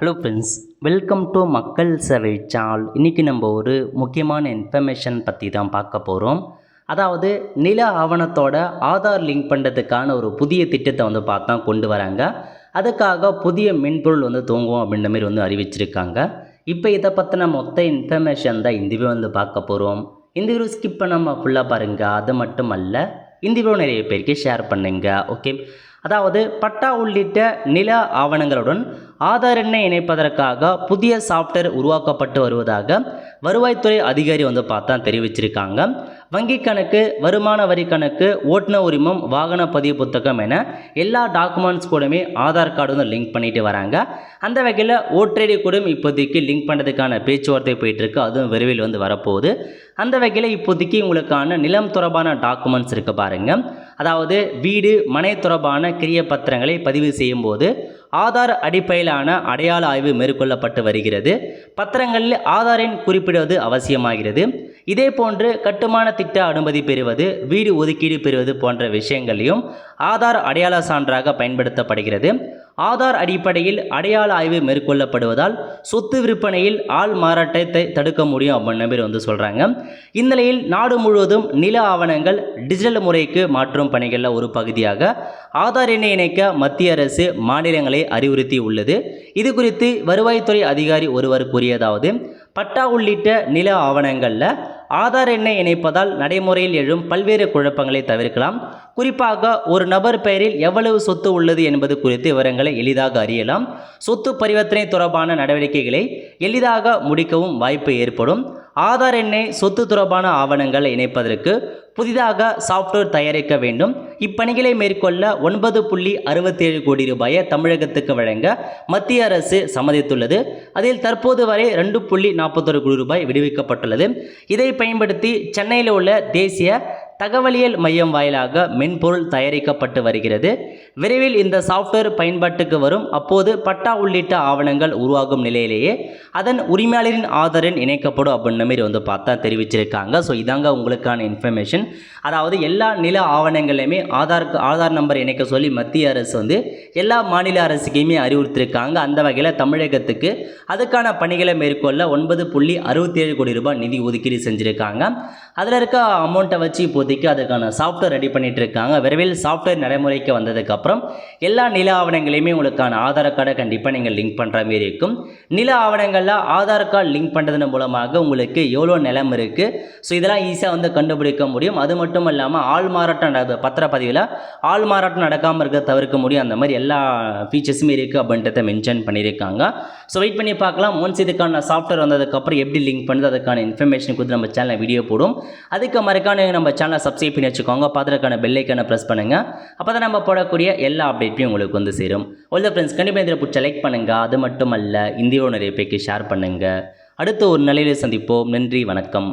Hello friends welcome to மக்கள் சேவை சால் இன்றைக்கி நம்ம ஒரு முக்கியமான இன்ஃபர்மேஷன் பற்றி தான் பார்க்க போகிறோம் அதாவது நில ஆவணத்தோட ஆதார் லிங்க் பண்ணுறதுக்கான ஒரு புதிய திட்டத்தை வந்து பார்த்தா கொண்டு வராங்க. அதுக்காக புதிய மென்பொருள் வந்து தூங்குவோம் அப்படின்ற மாதிரி வந்து அறிவிச்சிருக்காங்க. இப்போ இதை பற்றின மொத்த இன்ஃபர்மேஷன் தான் இந்த வந்து பார்க்க போகிறோம் இந்த வீடியோ ஸ்கிப் பண்ணாமல் ஃபுல்லாக பாருங்கள் அது மட்டும் அல்ல இந்த வீடியோ நிறைய பேருக்கு ஷேர் பண்ணுங்க ஓகே அதாவது பட்டா உள்ளிட்ட நில ஆவணங்களுடன் ஆதார் எண்ணை இணைப்பதற்காக புதிய சாஃப்ட்வேர் உருவாக்கப்பட்டு வருவதாக வருவாய்த்துறை அதிகாரி வந்து பார்த்தா தெரிவிச்சிருக்காங்க. வங்கி கணக்கு வருமான வரி கணக்கு ஓட்டுநர் உரிமம் வாகன பதிவு புத்தகம் என எல்லா டாக்குமெண்ட்ஸ் கூடமே ஆதார் கார்டு வந்து லிங்க் பண்ணிட்டு வராங்க. அந்த வகையில் ஓட்டரடி கூட இப்போதைக்கு லிங்க் பண்ணுறதுக்கான பேச்சுவார்த்தை போயிட்டுருக்கு. அதுவும் விரைவில் வந்து வரப்போகுது. அந்த வகையில் இப்போதைக்கு உங்களுக்கான நிலம் தொடர்பான டாக்குமெண்ட்ஸ் இருக்க பாருங்கள் அதாவது வீடு மனை தொடர்பான கிரிய பத்திரங்களை பதிவு செய்யும்போது ஆதார் அடிப்படையிலான அடையாள ஆய்வு மேற்கொள்ளப்பட்டு வருகிறது. பத்திரங்களில் ஆதார் எண் குறிப்பிடுவது அவசியமாகிறது. இதே போன்று கட்டுமான திட்ட அனுமதி பெறுவது வீடு ஒதுக்கீடு பெறுவது போன்ற விஷயங்களையும் ஆதார் அடையாள சான்றாக பயன்படுத்தப்படுகிறது. ஆதார் அடிப்படையில் அடையாள ஆய்வு மேற்கொள்ளப்படுவதால் சொத்து விற்பனையில் ஆள் மாறாட்டத்தை தடுக்க முடியும் அப்படின்னு பேர் வந்து சொல்கிறாங்க இந்நிலையில் நாடு முழுவதும் நில ஆவணங்கள் டிஜிட்டல் முறைக்கு மாற்றும் பணிகளில் ஒரு பகுதியாக ஆதார் எண்ணை இணைக்க மத்திய அரசு மாநிலங்களை அறிவுறுத்தி உள்ளது. இது குறித்து வருவாய்த்துறை அதிகாரி ஒருவர் கூறியதாவது பட்டா உள்ளிட்ட நில ஆவணங்களில் ஆதார் எண்ணை இணைப்பதால் நடைமுறையில் எழும் பல்வேறு குழப்பங்களை தவிர்க்கலாம். குறிப்பாக ஒரு நபர் பெயரில் எவ்வளவு சொத்து உள்ளது என்பது குறித்து விவரங்களை எளிதாக அறியலாம். சொத்து பரிவர்த்தனை தொடர்பான நடவடிக்கைகளை எளிதாக முடிக்கவும் வாய்ப்பு ஏற்படும். ஆதார் எண்ணை சொத்து தொடர்பான ஆவணங்களை இணைப்பதற்கு புதிதாக சாஃப்ட்வேர் தயாரிக்க வேண்டும். இப்பணிகளை மேற்கொள்ள ஒன்பது புள்ளி அறுபத்தேழு கோடி ரூபாயை தமிழகத்துக்கு வழங்க மத்திய அரசு சம்மதித்துள்ளது. அதில் தற்போது வரை ரெண்டு புள்ளி நாற்பத்தொரு கோடி ரூபாய் விடுவிக்கப்பட்டுள்ளது. இதை பயன்படுத்தி சென்னையில் உள்ள தேசிய தகவலியல் மையம் வாயிலாக மென்பொருள் தயாரிக்கப்பட்டு வருகிறது. விரைவில் இந்த சாஃப்ட்வேர் பயன்பாட்டுக்கு வரும். அப்போது பட்டா உள்ளிட்ட ஆவணங்கள் உருவாகும் நிலையிலேயே அதன் உரிமையாளரின் ஆதரன் இணைக்கப்படும் அப்படின்ற மாதிரி வந்து பார்த்தா தெரிவிச்சிருக்காங்க. ஸோ இதாங்க உங்களுக்கான இன்ஃபர்மேஷன் அதாவது எல்லா நில ஆவணங்களையுமே ஆதார் ஆதார் நம்பர் இணைக்க சொல்லி மத்திய அரசு வந்து எல்லா மாநில அரசுக்குமே அறிவுறுத்திருக்காங்க. அந்த வகையில் தமிழகத்துக்கு அதுக்கான பணிகளை மேற்கொள்ள ஒன்பது புள்ளி அறுபத்தேழு கோடி ரூபாய் நிதி ஒதுக்கீடு செஞ்சுருக்காங்க. அதில் இருக்க அமௌண்ட்டை வச்சு இப்போதைக்கு அதுக்கான சாஃப்ட்வேர் ரெடி பண்ணிட்டு இருக்காங்க. விரைவில் சாஃப்ட்வேர் நடைமுறைக்கு வந்ததுக்கப்புறம் எல்லா நில ஆவணங்களையுமே உங்களுக்கான ஆதார் கார்டை கண்டிப்பாக நீங்கள் லிங்க் பண்ணுற மாரி இருக்கும். நில ஆவணங்களில் ஆதார் கார்டு லிங்க் பண்ணுறதன் மூலமாக உங்களுக்கு எவ்வளோ நிலம் இருக்குது ஸோ இதெல்லாம் ஈஸியாக வந்து கண்டுபிடிக்க முடியும். அது மட்டும் இல்லாமல் ஆள் மாறாட்டம் நட பத்திரப்பதிவில் ஆள் மாறாட்டம் நடக்காமல் இருக்க தவிர்க்க முடியும். அந்த மாதிரி எல்லா ஃபீச்சர்ஸுமே இருக்குது அப்படின்றத மென்ஷன் பண்ணியிருக்காங்க. ஸோ வெயிட் பண்ணி பார்க்கலாம். ஒன்ஸ் இதுக்கான சாஃப்ட்வேர் வந்ததுக்கப்புறம் எப்படி லிங்க் பண்ணுறது அதுக்கான இன்ஃபர்மேஷன் கொடுத்து நம்ம சேனலில் வீடியோ போடும். அதுக்கு மறக்காம நம்ம சேனலை சப்ஸ்கிரைப் பண்ணி வச்சுக்கோங்க. பார்த்துருக்கான பெல்லைக்கான ப்ரெஸ் பண்ணுங்கள் அப்போ தான் நம்ம போடக்கூடிய எல்லா அப்டேட்டையும் உங்களுக்கு வந்து சேரும். ஒல்ல ஃப்ரெண்ட்ஸ் கண்டிப்பாக இதில் பிடிச்ச லைக் பண்ணுங்கள் அது மட்டும் அல்ல இந்தியாவில் நிறைய பேருக்கு ஷேர் பண்ணுங்கள் அடுத்த ஒரு நிலையில் சந்திப்போம். நன்றி வணக்கம்.